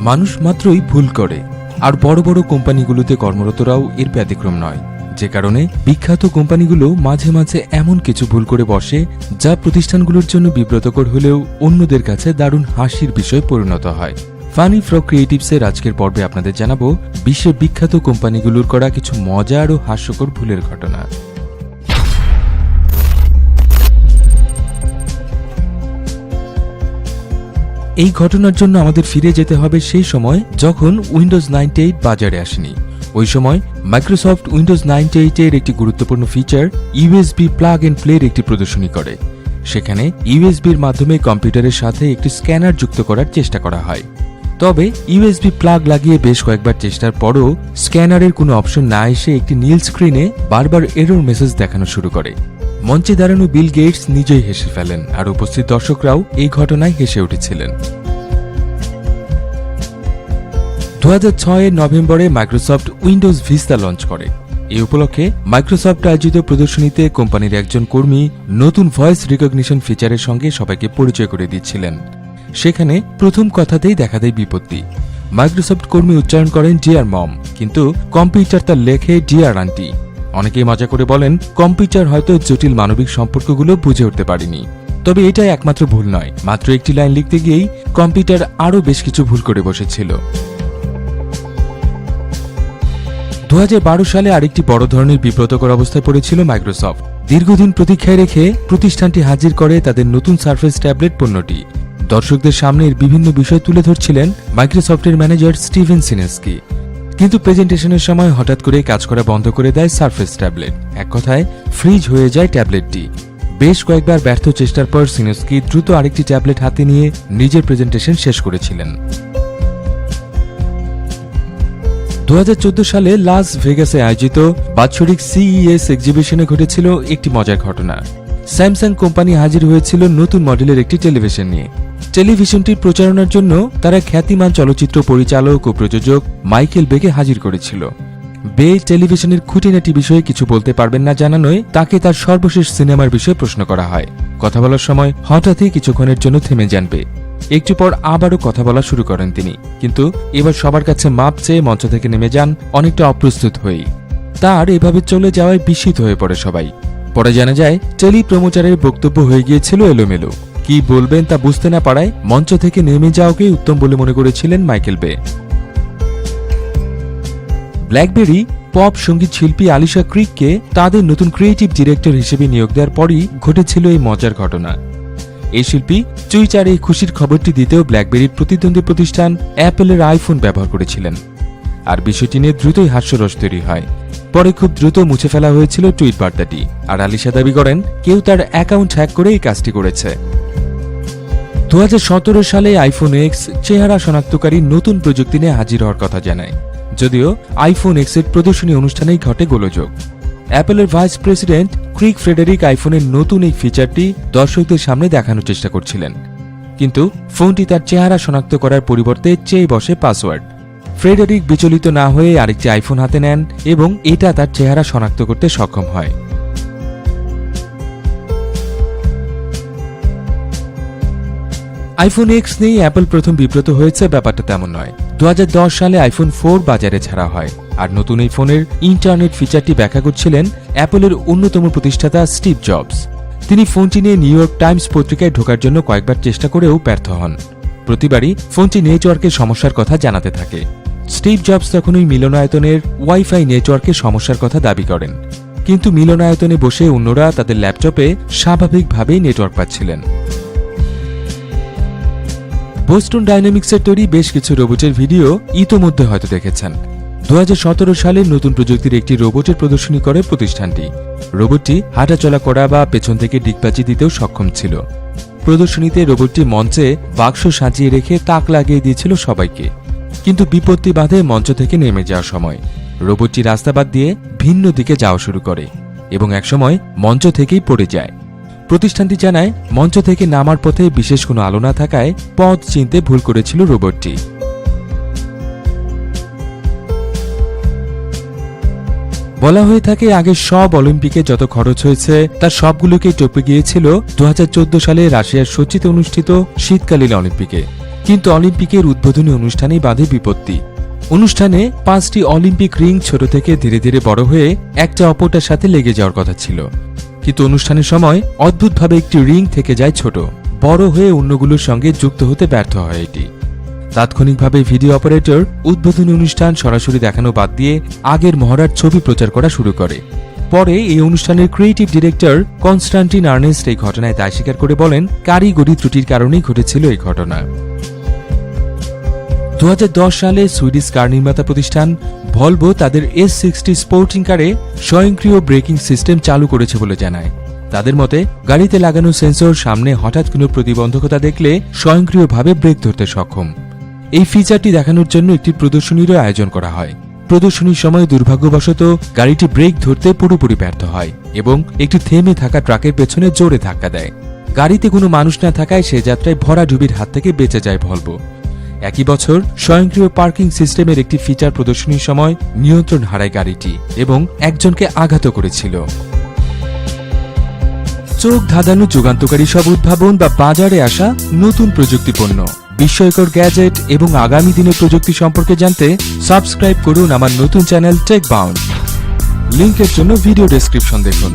মানুষ মাত্রই ভুল করে। আর বড় বড় কোম্পানিগুলোতে কর্মরতরাও এর ব্যতিক্রম নয়। যে কারণে বিখ্যাত কোম্পানিগুলো মাঝে মাঝে এমন কিছু ভুল করে বসে, যা প্রতিষ্ঠানগুলোর জন্য বিব্রতকর হলেও অন্যদের কাছে দারুণ হাসির বিষয় পরিণত হয়। ফানি ফ্র ক্রিয়েটিভসের আজকের পর্বে আপনাদের জানাব, বিশ্বের বিখ্যাত কোম্পানিগুলোর করা কিছু মজার ও হাস্যকর ভুলের ঘটনা। এই ঘটনার জন্য আমাদের ফিরে যেতে হবে সেই সময় যখন উইন্ডোজ নাইনটি এইট বাজারে আসেনি। ওই সময় মাইক্রোসফট উইন্ডোজ নাইনটি এইটের একটি গুরুত্বপূর্ণ ফিচার ইউএসবি প্লাগ এন্ড প্লের একটি প্রদর্শনী করে। সেখানে ইউএসবির মাধ্যমে কম্পিউটারের সাথে একটি স্ক্যানার যুক্ত করার চেষ্টা করা হয়। তবে ইউএসবি প্লাগ লাগিয়ে বেশ কয়েকবার চেষ্টার পরও স্ক্যানারের কোনো অপশন না এসে একটি নীল স্ক্রিনে বারবার এরর মেসেজ দেখানো শুরু করে। মঞ্চে দাঁড়ানো বিল গেটস নিজেই হেসে ফেলেন আর উপস্থিত দর্শকরাও এই ঘটনায় হেসে উঠেছিলেন। দু এর নভেম্বরে মাইক্রোসফট উইন্ডোজ ভিস্তা লঞ্চ করে। এই উপলক্ষে মাইক্রোসফট আয়োজিত প্রদর্শনীতে কোম্পানির একজন কর্মী নতুন ভয়েস রিকগনিশন ফিচারের সঙ্গে সবাইকে পরিচয় করে দিচ্ছিলেন। সেখানে প্রথম কথাতেই দেখা দেয় বিপত্তি। মাইক্রোসফট কর্মী উচ্চারণ করেন, ডিয়ার মম। কিন্তু কম্পিউটার তার লেখে, ডিয়ার আন্টি। অনেকেই মজা করে বলেন, কম্পিউটার হয়তো জটিল মানবিক সম্পর্কগুলো বুঝে উঠতে পারেনি। তবে এটাই একমাত্র ভুল নয়, মাত্র একটি লাইন লিখতে গিয়েই কম্পিউটার আরও বেশ কিছু ভুল করে বসেছিল। দু হাজার বারো সালে আরেকটি বড় ধরনের বিব্রতকর অবস্থায় পড়েছিল মাইক্রোসফট। দীর্ঘদিন প্রতীক্ষায় রেখে প্রতিষ্ঠানটি হাজির করে তাদের নতুন সার্ফেস ট্যাবলেট পণ্যটি। দর্শকদের সামনে এর বিভিন্ন বিষয় তুলে ধরছিলেন মাইক্রোসফটের ম্যানেজার স্টিভেন সিনেস্কি। কিন্তু প্রেজেন্টেশনের সময় হঠাৎ করে কাজ করা বন্ধ করে দেয় সার্ফেস ট্যাবলেট। এক কথায়, ফ্রিজ হয়ে যায় ট্যাবলেটটি। বেশ কয়েকবার ব্যর্থ চেষ্টার পর সিনেস্কি দ্রুত আরেকটি ট্যাবলেট হাতে নিয়ে নিজের প্রেজেন্টেশন শেষ করেছিলেন। দু হাজার চোদ্দ সালে লাস ভেগাসে আয়োজিত বাৎসরিক সিইএস এক্সিবিশনে ঘটেছিল একটি মজার ঘটনা। স্যামসাং কোম্পানি হাজির হয়েছিল নতুন মডেলের একটি টেলিভিশন নিয়ে। টেলিভিশনটির প্রচারণার জন্য তারা খ্যাতিমান চলচ্চিত্র পরিচালক ও প্রযোজক মাইকেল বেকে হাজির করেছিল। বে টেলিভিশনের খুঁটিনাটি বিষয়ে কিছু বলতে পারবেন না জানানোয় তাকে তার সর্বশেষ সিনেমার বিষয়ে প্রশ্ন করা হয়। কথা বলার সময় হঠাৎই কিছুক্ষণের জন্য থেমে যান বে। একটু পর আবারও কথা বলা শুরু করেন তিনি। কিন্তু এবার সবার কাছে মাপ চেয়ে মঞ্চ থেকে নেমে যান অনেকটা অপ্রস্তুত হয়েই। তার এভাবে চলে যাওয়ায় বিস্মিত হয়ে পড়ে সবাই। পরে জানা যায় টেলি প্রমোচারের বক্তব্য হয়ে গিয়েছিল এলোমেলো। কি বলবেন তা বুঝতে না পারায় মঞ্চ থেকে নেমে যাওয়াকেই উত্তম বলে মনে করেছিলেন মাইকেল বে। ব্ল্যাকবেরি, পপ, সংগীত শিল্পী আলিশা ক্রিককে তাদের নতুন ক্রিয়েটিভ ডিরেক্টর হিসেবে নিয়োগ দেওয়ার পরই ঘটেছিল এই মজার ঘটনা। এই শিল্পী টুইটারে এই খুশির খবরটি দিতেও ব্ল্যাকবেরির প্রতিদ্বন্দ্বী প্রতিষ্ঠান অ্যাপেলের আইফোন ব্যবহার করেছিলেন। আর বিষয়টি নিয়ে দ্রুতই হাস্যরস তৈরি হয়। পরে খুব দ্রুত মুছে ফেলা হয়েছিল টুইট বার্তাটি। আর আলিশা দাবি করেন, কেউ তার অ্যাকাউন্ট হ্যাক করে এই কাজটি করেছে। দু হাজার সতেরো সালে আইফোন এক্স চেহারা শনাক্তকারী নতুন প্রযুক্তি নিয়ে হাজির হওয়ার কথা জানায়। যদিও আইফোন এক্সের প্রদর্শনী অনুষ্ঠানেই ঘটে গোলযোগ। অ্যাপেলের ভাইস প্রেসিডেন্ট ক্রিক ফ্রেডারিক আইফোনের নতুন এই ফিচারটি দর্শকদের সামনে দেখানোর চেষ্টা করছিলেন। কিন্তু ফোনটি তার চেহারা শনাক্ত করার পরিবর্তে চেয়ে বসে পাসওয়ার্ড ফ্রেডারিক বিচলিত না হয়ে আরেকটি আইফোন হাতে নেন এবং এটা তার চেহারা শনাক্ত করতে সক্ষম হয়। আইফোন এক্স নিয়ে অ্যাপল প্রথম বিব্রত হয়েছে, ব্যাপারটা তেমন নয়। দু সালে আইফোন ফোর বাজারে ছাড়া হয়। আর নতুন এই ফোনের ইন্টারনেট ফিচারটি ব্যাখ্যা করছিলেন অ্যাপলের অন্যতম প্রতিষ্ঠাতা স্টিভ জবস তিনি ফোনটি নিয়ে নিউ ইয়র্ক টাইমস পত্রিকায় ঢোকার জন্য কয়েকবার চেষ্টা করেও ব্যর্থ হন। প্রতিবারই ফোনটি নেটওয়ার্কের সমস্যার কথা জানাতে থাকে। স্টিভ জবস তখন ওই মিলনায়তনের ওয়াইফাই নেটওয়ার্কের সমস্যার কথা দাবি করেন। কিন্তু মিলনায়তনে বসে অন্যরা তাদের ল্যাপটপে স্বাভাবিকভাবেই নেটওয়ার্ক পাচ্ছিলেন। বোস্টন ডাইনামিক্সের তৈরি বেশ কিছু রোবটের ভিডিও ইতোমধ্যে হয়তো দেখেছেন। দু হাজার সতেরো সালে নতুন প্রযুক্তির একটি রোবটের প্রদর্শনী করে প্রতিষ্ঠানটি। রোবটটি হাঁটাচলা করা বা পেছন থেকে ডিগবাজি দিতেও সক্ষম ছিল। প্রদর্শনীতে রোবটটি মঞ্চে বাক্স সাজিয়ে রেখে তাক লাগিয়ে দিয়েছিল সবাইকে। কিন্তু বিপত্তি বাধে মঞ্চ থেকে নেমে যাওয়ার সময়। রোবটটি রাস্তা বাদ দিয়ে ভিন্ন দিকে যাওয়া শুরু করে এবং একসময় মঞ্চ থেকেই পড়ে যায়। প্রতিষ্ঠানটি জানায়, মঞ্চ থেকে নামার পথে বিশেষ কোনো আলো না থাকায় পথ চিনতে ভুল করেছিল রোবটটি। বলা হয়ে থাকে, আগে সব অলিম্পিকে যত খরচ হয়েছে, তার সবগুলোকেই টপে গিয়েছিল দু হাজার চোদ্দ সালে রাশিয়ার সচিতে অনুষ্ঠিত শীতকালীন অলিম্পিকে। কিন্তু অলিম্পিকের উদ্বোধনী অনুষ্ঠানেই বাধে বিপত্তি। অনুষ্ঠানে পাঁচটি অলিম্পিক রিং ছোট থেকে ধীরে ধীরে বড় হয়ে একটা অপরটার সাথে লেগে যাওয়ার কথা ছিল। কিন্তু অনুষ্ঠানের সময় অদ্ভুতভাবে একটি রিং থেকে যায় ছোট। বড় হয়ে অন্যগুলোর সঙ্গে যুক্ত হতে ব্যর্থ হয় এটি। তাৎক্ষণিকভাবে ভিডিও অপারেটর উদ্বোধনী অনুষ্ঠান সরাসরি দেখানো বাদ দিয়ে আগের মহড়ার ছবি প্রচার করা শুরু করে। পরে এই অনুষ্ঠানের ক্রিয়েটিভ ডিরেক্টর কনস্টান্টিন আর্নেস্ট এই ঘটনায় দায় স্বীকার করে বলেন, কারিগরি ত্রুটির কারণেই ঘটেছিল এই ঘটনা। দু হাজার দশ সালে সুইডিশ কার নির্মাতা প্রতিষ্ঠান ভলভো তাদের এস সিক্সটি স্পোর্টিং কারে স্বয়ংক্রিয় ব্রেকিং সিস্টেম চালু করেছে বলে জানায়। তাদের মতে, গাড়িতে লাগানো সেন্সর সামনে হঠাৎ কোনো প্রতিবন্ধকতা দেখলে স্বয়ংক্রিয়ভাবে ব্রেক ধরতে সক্ষম। এই ফিচারটি দেখানোর জন্য একটি প্রদর্শনীরও আয়োজন করা হয়। প্রদর্শনীর সময় দুর্ভাগ্যবশত গাড়িটি ব্রেক ধরতে পুরোপুরি ব্যর্থ হয় এবং একটি থেমে থাকা ট্রাকের পেছনে জোরে ধাক্কা দেয়। গাড়িতে কোনো মানুষ না থাকায় সে যাত্রায় ভরা ডুবির হাত থেকে বেঁচে যায় ভলভো একই বছর স্বয়ংক্রিয় পার্কিং সিস্টেমের একটি ফিচার প্রদর্শনীর সময় নিয়ন্ত্রণ হারায় গাড়িটি এবং একজনকে আঘাত করেছিল। চোখ ধাঁধানো যুগান্তকারী সব উদ্ভাবন বা বাজারে আসা নতুন প্রযুক্তি পণ্য বিস্ময়কর গ্যাজেট এবং আগামী দিনের প্রযুক্তি সম্পর্কে জানতে সাবস্ক্রাইব করুন আমার নতুন চ্যানেল টেক বাউন্ড লিঙ্কের জন্য ভিডিও ডেসক্রিপশন দেখুন।